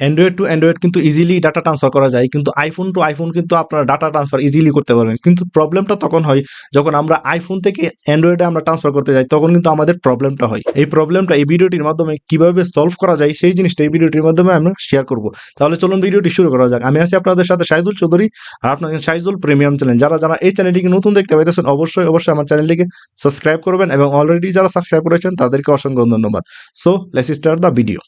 Android to Android কিন্তু easily data transfer করা যায়, কিন্তু আইফোন টু আইফোন কিন্তু আপনারা ডাটা ট্রান্সফার ইজিলি করতে পারবেন। কিন্তু প্রবলেমটা তখন হয়, যখন আমরা আইফোন থেকে অ্যান্ড্রয়েডে আমরা ট্রান্সফার করতে যাই, তখন কিন্তু আমাদের প্রবলেমটা হয়। এই প্রবলেমটা এই ভিডিওটির মাধ্যমে কীভাবে সলভ করা যায়, সেই জিনিসটা এই ভিডিওটির মাধ্যমে আমরা শেয়ার করব। তাহলে চলুন ভিডিওটি শুরু করা যাক। আমি আছি আপনাদের সাথে সাইদুল চৌধুরী আর আপনাদের সাইজুল প্রিমিয়াম চ্যানেল। যারা যারা এই চ্যানেলটিকে নতুন দেখতে পাইতেছেন, অবশ্যই অবশ্যই আমার চ্যানেলটিকে সাবস্ক্রাইব করবেন এবং অলরেডি যারা সাবস্ক্রাইব করেছেন, তাদেরকে অসংখ্য ধন্যবাদ। So let's start the video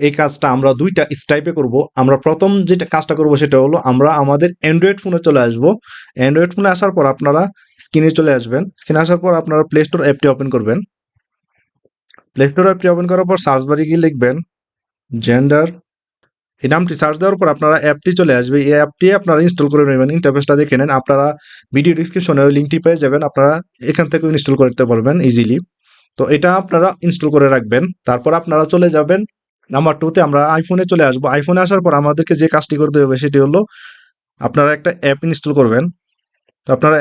এই কাজটা আমরা দুইটা স্টাইপে করব। আমরা প্রথম যেটা কাজটা করব সেটা হলো আমরা আমাদের অ্যান্ড্রয়েড ফোনে চলে আসব। অ্যান্ড্রয়েড ফোনে আসার পর আপনারা স্ক্রিনে চলে আসবেন। স্ক্রিনে আসার পর আপনারা প্লে স্টোর অ্যাপটি ওপেন করবেন। প্লে স্টোর অ্যাপটি ওপেন করার পর সার্চ বারে গিয়ে লিখবেন জেন্ডার এই নামটি সার্চ দেওয়ার পর আপনারা অ্যাপটি চলে আসবে। এই অ্যাপটি আপনারা ইনস্টল করে নেবেন। ইন্টারফেসটা দেখে নেন। আপনারা ভিডিও ডিসক্রিপশনে ওই লিঙ্কটি পেয়ে যাবেন। আপনারা এখান থেকেও ইনস্টল করতে পারবেন ইজিলি তো এটা আপনারা ইনস্টল করে রাখবেন। তারপর আপনারা চলে যাবেন নাম্বার টুতে আমরা আইফোনে চলে আসব। আইফোনে আসার পর আমাদেরকে যে কাজটি করতে হবে সেটি হলো আপনারা একটা অ্যাপ ইনস্টল করবেন। তো আপনারা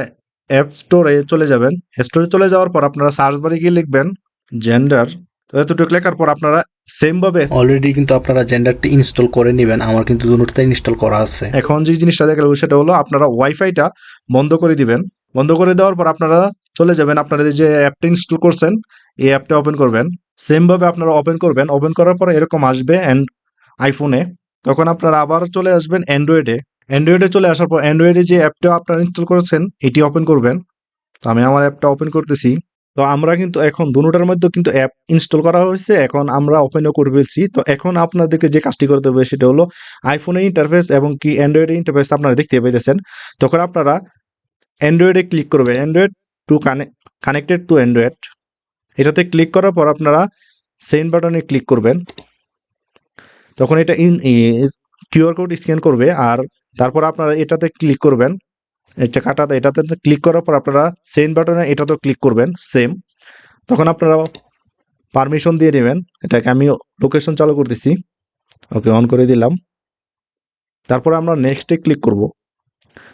অ্যাপ স্টোরে চলে যাবেন। স্টোরে চলে যাওয়ার পর আপনারা সার্চ বারে গিয়ে লিখবেন জেন্ডার তো এতটুকু লেখার পর আপনারা সেম ভাবে অলরেডি কিন্তু আপনারা জেন্ডারটি ইনস্টল করে নেবেন। আমার কিন্তু দুটোতে ইনস্টল করা আছে। এখন যে জিনিসটা দেখা সেটা হলো আপনারা ওয়াইফাইটা বন্ধ করে দিবেন। বন্ধ করে দেওয়ার পর আপনারা চলে যাবেন। আপনারা যে অ্যাপটা ইনস্টল করছেন, এই অ্যাপটা ওপেন করবেন। সেম ভাবে আপনারা ওপেন করবেন। ওপেন করার পর এরকম আসবে অ্যান্ড আইফোনে তখন আপনারা আবার চলে আসবেন অ্যান্ড্রয়েডে অ্যান্ড্রয়েডে চলে আসার পর অ্যান্ড্রয়েডে যে অ্যাপটা আপনারা ইনস্টল করেছেন, এটি ওপেন করবেন। তো আমি আমার অ্যাপটা ওপেন করতেছি। তো আমরা কিন্তু এখন দুটার মধ্যে কিন্তু অ্যাপ ইনস্টল করা হয়েছে। এখন আমরা ওপেনও করে ফেলছি। তো এখন আপনাদেরকে যে কাজটি করতে হবে, সেটা হলো আইফোনের ইন্টারফেস এবং কি অ্যান্ড্রয়েডের ইন্টারফেস আপনারা দেখতে পেয়েছেন তখন আপনারা অ্যান্ড্রয়েডে ক্লিক করবেন। Android to connected to Android এটাতে ক্লিক করার পর আপনারা সেন্ড বাটনে ক্লিক করবেন। তখন এটা ইন কিউআর কোড স্ক্যান করবে আর তারপর আপনারা এটাতে ক্লিক করবেন। এটা কাটাতে এটাতে ক্লিক করার পর আপনারা সেন্ড বাটনে এটাতেও ক্লিক করবেন সেম তখন আপনারা পারমিশন দিয়ে নেবেন। এটাকে আমি লোকেশন চালু করতেছি। ওকে অন করে দিলাম। তারপর আমরা নেক্সটে ক্লিক করব।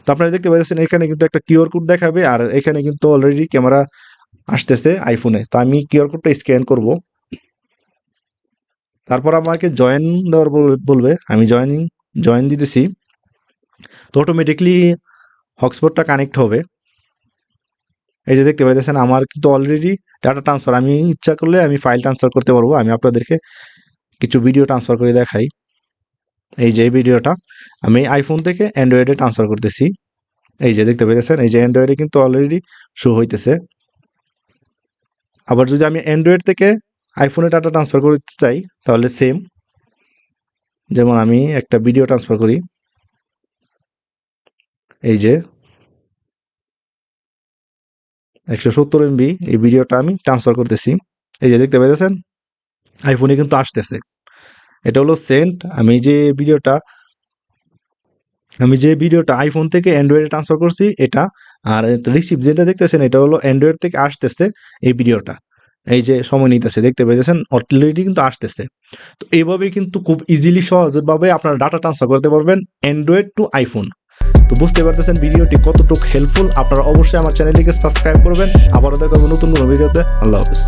তো আপনারা দেখতে পাচ্ছেন, এখানে কিন্তু একটা কিউআর কোড দেখাবে আর এখানে কিন্তু অলরেডি ক্যামেরা আসতেছে আইফোনে তো আমি কিউআর কোডটা স্ক্যান করব। তারপর আমাকে জয়েন দেওয়ার বল- বলবে, আমি জয়েনিং জয়েন দিতেছি। তো অটোমেটিকলি হটস্পটটা কানেক্ট হবে। এই যে দেখতে পাইতেছেন, আমার কিন্তু অলরেডি ডাটা ট্রান্সফার আমি ইচ্ছা করলে আমি ফাইল ট্রান্সফার করতে পারব। আমি আপনাদেরকে কিছু ভিডিও ট্রান্সফার করে দেখাই। এই যে ভিডিওটা, আমি আইফোন থেকে অ্যান্ড্রয়েডে ট্রান্সফার করতেছি। এই যে দেখতে পাইতেছেন এই যে অ্যান্ড্রয়েডে কিন্তু অলরেডি শো হইতেছে। আবার যদি আমি অ্যান্ড্রয়েড থেকে আইফোনে ডাটা ট্রান্সফার করতে চাই, তাহলে সেম যেমন আমি একটা ভিডিও ট্রান্সফার করি। এই যে একশো সত্তর এমবি এই ভিডিওটা আমি ট্রান্সফার করতেছি। এই যে দেখতে পাইতেছেন আইফোনে কিন্তু আসতেছে। এটা হলো সেন্ট আমি যে ভিডিওটা আমি যে ভিডিওটা আইফোন থেকে অ্যান্ড্রয়েডে ট্রান্সফার করছি, এটা, আর রিসিভ যেটা দেখতেছেন, এটা হলো অ্যান্ড্রয়েড থেকে আসতেছে এই ভিডিওটা এই যে সময় নিতেছে, দেখতে পেয়েছেন? অলরেডি কিন্তু আসতেছে। তো এইভাবে কিন্তু খুব ইজিলি সহজভাবে আপনারা ডাটা ট্রান্সফার করতে পারবেন অ্যান্ড্রয়েড টু আইফোন তো বুঝতে পারতেছেন ভিডিওটি কতটুকু হেল্পফুল আপনারা অবশ্যই আমার চ্যানেলটিকে সাবস্ক্রাইব করবেন। আবারও দেখা হবে নতুন কোনো ভিডিওতে আল্লাহ হাফিজ।